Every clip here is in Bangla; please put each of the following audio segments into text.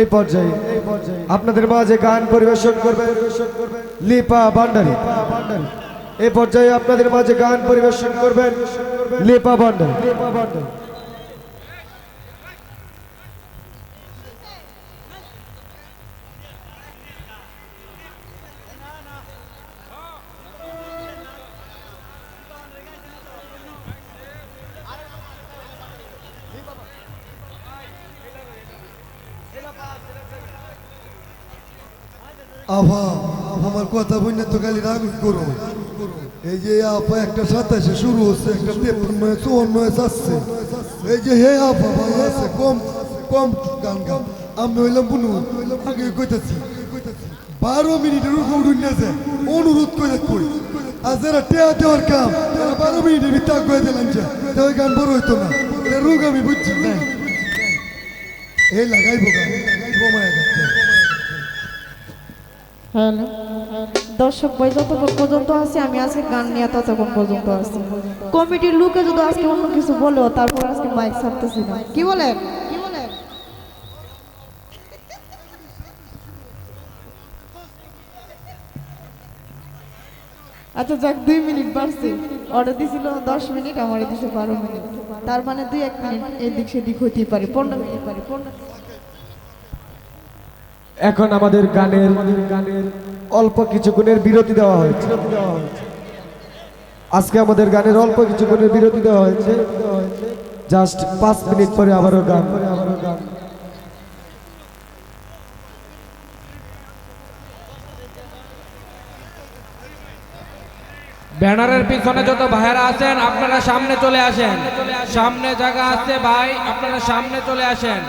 এই পর্যায়ে আপনাদের মাঝে গান পরিবেশন করবে লিপা ভান্ডারী। এই পর্যায়ে আপনাদের মাঝে গান পরিবেশন করবেন লিপা ভান্ডারী। আভা আমার কথা বললে তো খালি রাগ করো। এই যে আপা, একটা সাতাশে শুরু হচ্ছে, একটা তেপ্পান্ন চুয়ান্ন আসছে এই যে হে আপা, ভাই আছে, কম কম গান গান আমি হইলাম বুনু, আগে কইতাছি, বারো মিনিটের উপর উঠেছে অনুরোধ করে কই। আর যারা টেয়া দেওয়ার কাম, তারা বারো মিনিটের ভিতরে আগে দিলাম যে ওই গান বড় হইতো না। রোগ আমি বুঝছি। না এই লাগাইবো গান গান হ্যালো দর্শক বই যতক্ষণ পর্যন্ত আছে, আমি আজকে গান নিয়ে ততক্ষণ পর্যন্ত আছি। কমিটির লোকে যদি আজকে অন্য কিছু বলো তারপর আজকে মাইক ছাড়তেছি না। কি বলেন আচ্ছা যাক, দুই মিনিট বাড়ছে। অর্ডার দিছিল দশ মিনিট, আমার দিছে বারো মিনিট। তার মানে দুই এক মিনিট এদিক সেদিক হতেই পারে, পনেরো মিনিট পারে, পনেরো এখন আমাদের গানের গানের অল্প কিছুক্ষণের বিরতি দেওয়া হয়েছে। আজকে আমাদের গানের অল্প কিছুক্ষণের বিরতি দেওয়া হয়েছে। জাস্ট পাঁচ মিনিট পরে আবারও গান আবারও গান। ব্যানারের পিছনে যত ভাইয়েরা আছেন, আপনারা সামনে চলে আসেন। সামনে জায়গা আছে ভাই, আপনারা সামনে চলে আসেন।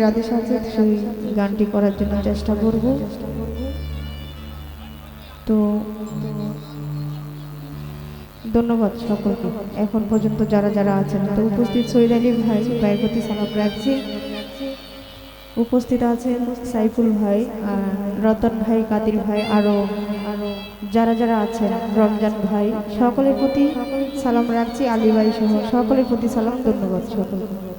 গানের আদেশ সেই গানটি করার জন্য চেষ্টা করব। তো ধন্যবাদ সকলকে। এখন পর্যন্ত যারা যারা আছেন, তো উপস্থিত সৈদ আলী ভাই ভাইয়ের প্রতি সালাম রাখছি। উপস্থিত আছেন সাইফুল ভাই রতন ভাই, কাদির ভাই আরও যারা যারা আছেন, রমজান ভাই, সকলের প্রতি সালাম রাখছি, আলী ভাই সহ সকলের প্রতি সালাম, ধন্যবাদ সকলকে।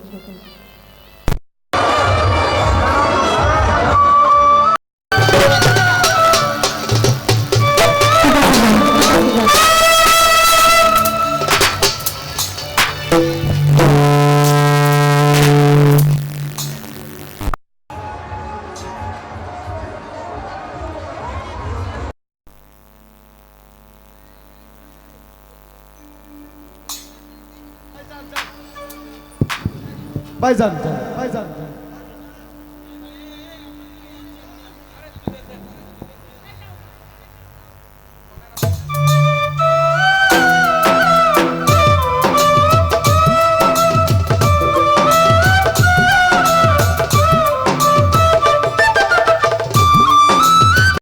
ভাইজান ভাইজান